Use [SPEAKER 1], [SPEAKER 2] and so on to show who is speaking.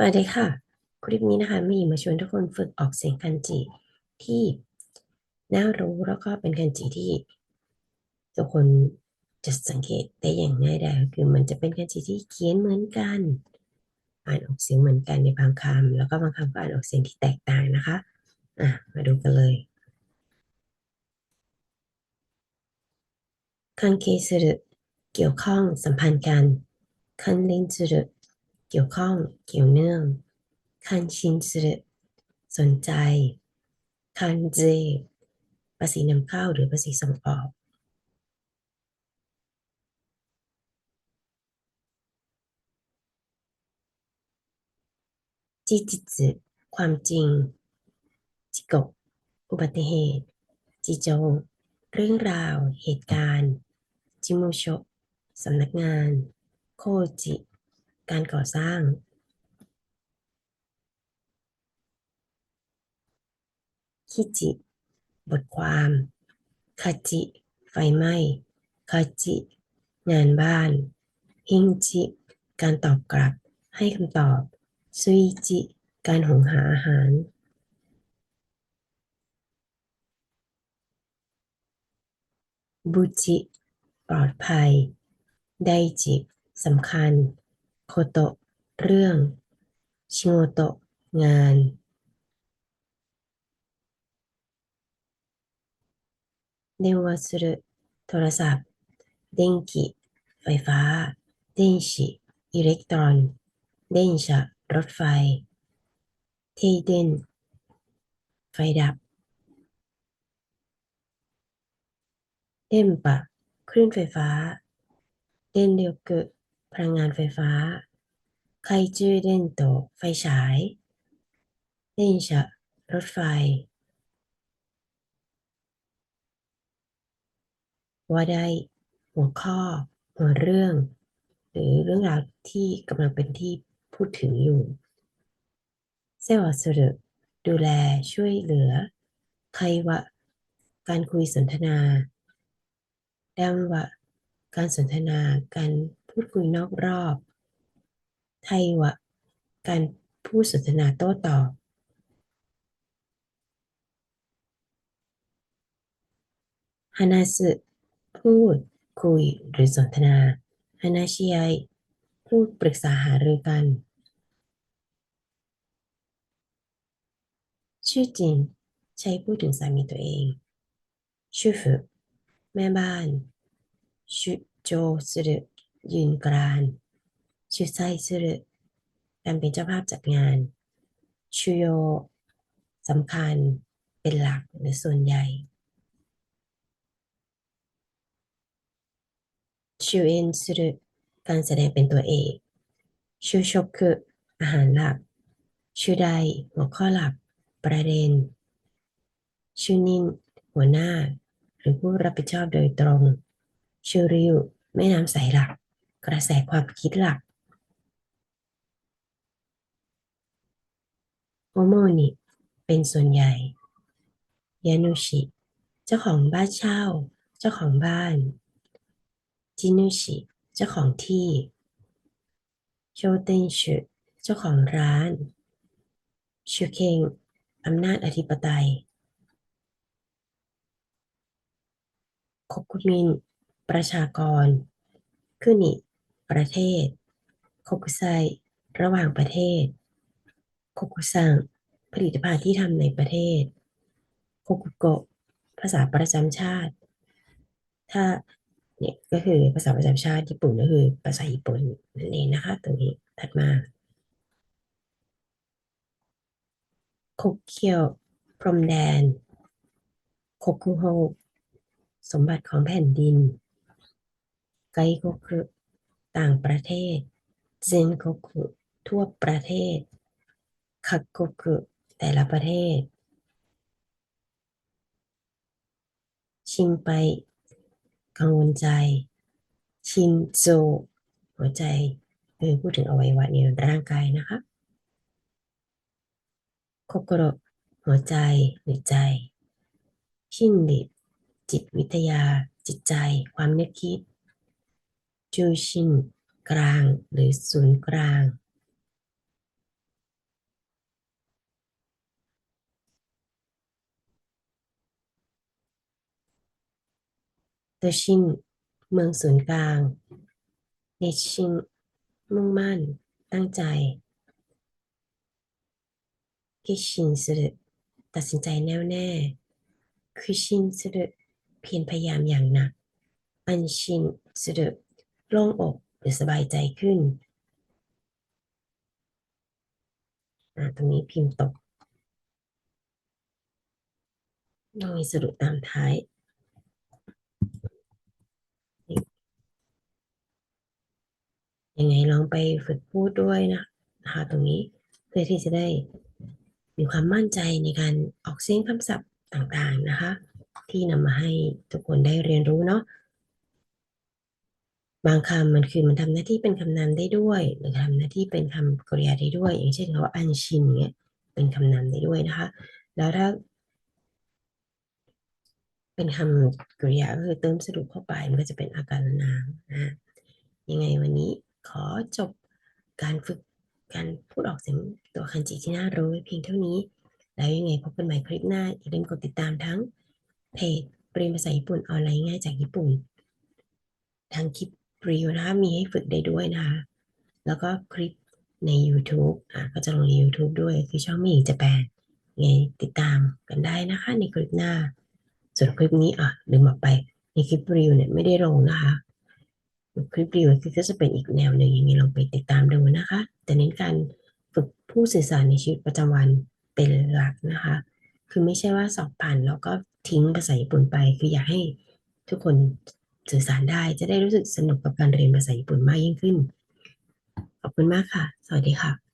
[SPEAKER 1] สวัสดีค่ะ คลิปนี้นะคะมีมาชวนทุกคนฝึกออกเสียงคันจิที่น่ารู้แล้วก็เป็นคันจิที่ทุกคนจะสังเกตได้อย่างง่ายดายคือมันจะเป็นคันจิที่เขียนเหมือนกัน อ่านออกเสียงเหมือนกันในบางคำแล้วก็บางคำก็อ่านออกเสียงที่แตกต่างนะคะอะมาดูกันเลยคันเคสรุเกี่ยวข้องสัมพันธ์กันคันลินสรุ เกี่ยวข้อง เกี่ยวเนื่องคันชินสึสนใจคันเจภาษีนำเข้าหรือภาษีส่งออกจิจิสึความจริง จิโกอุบัติเหตุ จิโจ เรื่องราว เหตุการณ์ จิโมโชสำนักงาน โคจิ การก่อสร้าง คิจิ บทความคาจิ ไฟไหม้คาจิ งานบ้าน ฮิงจิ การตอบกลับ ให้คำตอบ ซุยจิ การหุงหาอาหารบุจิ ปลอดภัย ไดจิ สำคัญ โคโตเรื่อง ชิโงโตงานเนวาสุรุโทรศัพท์ เด้งกิ ไฟฟ้า เดนชิ อิเล็กตรอน เดนชะ รถไฟ เทเดน ไฟดับ เดนปะ คลื่นไฟฟ้า เดนเดียวกึ พลังงานไฟฟ้าไคจูเดนโตไฟฉายเด้นชะรถไฟว่าได้หัวข้อหัวเรื่อง หรือเรื่องราวที่กำลังเป็นที่พูดถึงอยู่เซวาสุรุดูแลช่วยเหลือใครวะ การคุยสนทนาดังวะ การสนทนาการ พูดคุยนอกรอบ ไทยวะ การพูดสนทนาโต้ตอบ ฮานาสึพูด คุย หรือสนทนา ฮานาชิไอพูดปรึกษาหารือกัน ชื่อจริง ใช้พูดถึงสามีตัวเองชูฟุแม่บ้านชุโจสุรุ ยืนกรานชูไซสุรุการเป็นเจ้าภาพจัดงานชูโยสำคัญเป็นหลักหรือส่วนใหญ่ชูเอนสุรุการแสดงเป็นตัวเอกชูโชคุอาหารหลักชูไดหัวข้อหลัก ประเด็นชูนิน หัวหน้า หรือผู้รับผิดชอบโดยตรงชูริวแม่น้ำใสหลัก กระแสความคิดหลักโอโมนิเป็นส่วนใหญ่ยานุชิเจ้าของบ้านเช่า เจ้าของบ้านจินุชิเจ้าของที่โชเตนชุเจ้าของร้านชูเคงอำนาจอธิปไตยโคคุมิน ประชากรคุนิ ประเทศโคคุไซระหว่างประเทศโคคุซังผลิตภัณฑ์ที่ทำในประเทศโคคุโกะภาษาประจำชาติ ถ้าเนี่ยก็คือภาษาประจำชาติญี่ปุ่นก็คือภาษาญี่ปุ่นนั่นเองนะคะตรงนี้ถัดมาโคเคียวพรมแดนโคคุโฮสมบัติของแผ่นดิน ไกโกคุ ต่างประเทศเซนโกคุทั่วประเทศคักโกคุแต่ละประเทศ ชินไปกังวลใจ ชินโซ หัวใจคือพูดถึงอวัยวะในร่างกายนะคะโคโกโรหัวใจหรือใจ ชินดิจิตวิทยาจิตใจ ความนึกคิด จูชินกลางหรือศูนย์กลาง เตชินเมืองศูนย์กลางเนชินมุ่งมั่น ตั้งใจคิชินสุดตัดสินใจแน่วแน่คือชินสุดเพียรพยายามอย่างหนัก อันชินสุด โล่งอกหรือสบายใจขึ้นอ่าตรงนี้พิมพ์ตกต้องมีสรุปตามท้ายยังไงลองไปฝึกพูดด้วยนะนะคะตรงนี้เพื่อที่จะได้มีความมั่นใจในการออกเสียงคำศัพท์ต่างๆนะคะ ที่นำมาให้ทุกคนได้เรียนรู้เนาะ บางคำมันคือมันทำหน้าที่เป็นคำนามได้ด้วยหรือทำหน้าที่เป็นคำกริยาได้ด้วย อย่างเช่นเขาอันชินเนี่ยเป็นคำนามได้ด้วยนะคะ แล้วถ้า เป็นคำกริยาก็คือเติมสรุปเข้าไปมันก็จะเป็นอาการนามนะยังไงวันนี้ขอจบการฝึกการพูดออกเสียงตัวคันจิที่น่ารู้เพียงเท่านี้ แล้วยังไงพบกันใหม่คลิปหน้าอย่าลืมกดติดตามทั้งเพจเรียนภาษาญี่ปุ่นออนไลน์ง่ายจากญี่ปุ่น ทั้งคลิป รีวิวนะคะมีให้ฝึกได้ด้วยนะคะ แล้วก็คลิปใน YouTube อะก็จะลงใน YouTube ด้วยคือช่องมีหญิงจะแปลไงติดตามกันได้นะคะ ในคลิปหน้า ส่วนคลิปนี้อะลืมบอกไปในคลิปรีวิวเนี่ยไม่ได้ลงนะคะคลิปรีวิวคือก็จะเป็นอีกแนวหนึ่งยังไงลองไปติดตามดูนะคะ แต่เน้นการฝึกผู้สื่อสารในชีวิตประจำวันเป็นหลักนะคะ คือไม่ใช่ว่าสอบผ่านแล้วก็ทิ้งภาษาญี่ปุ่นไป คืออยากให้ทุกคน สื่อสารได้จะได้รู้สึกสนุกกับการเรียนภาษาญี่ปุ่นมากยิ่งขึ้น ขอบคุณมากค่ะ สวัสดีค่ะ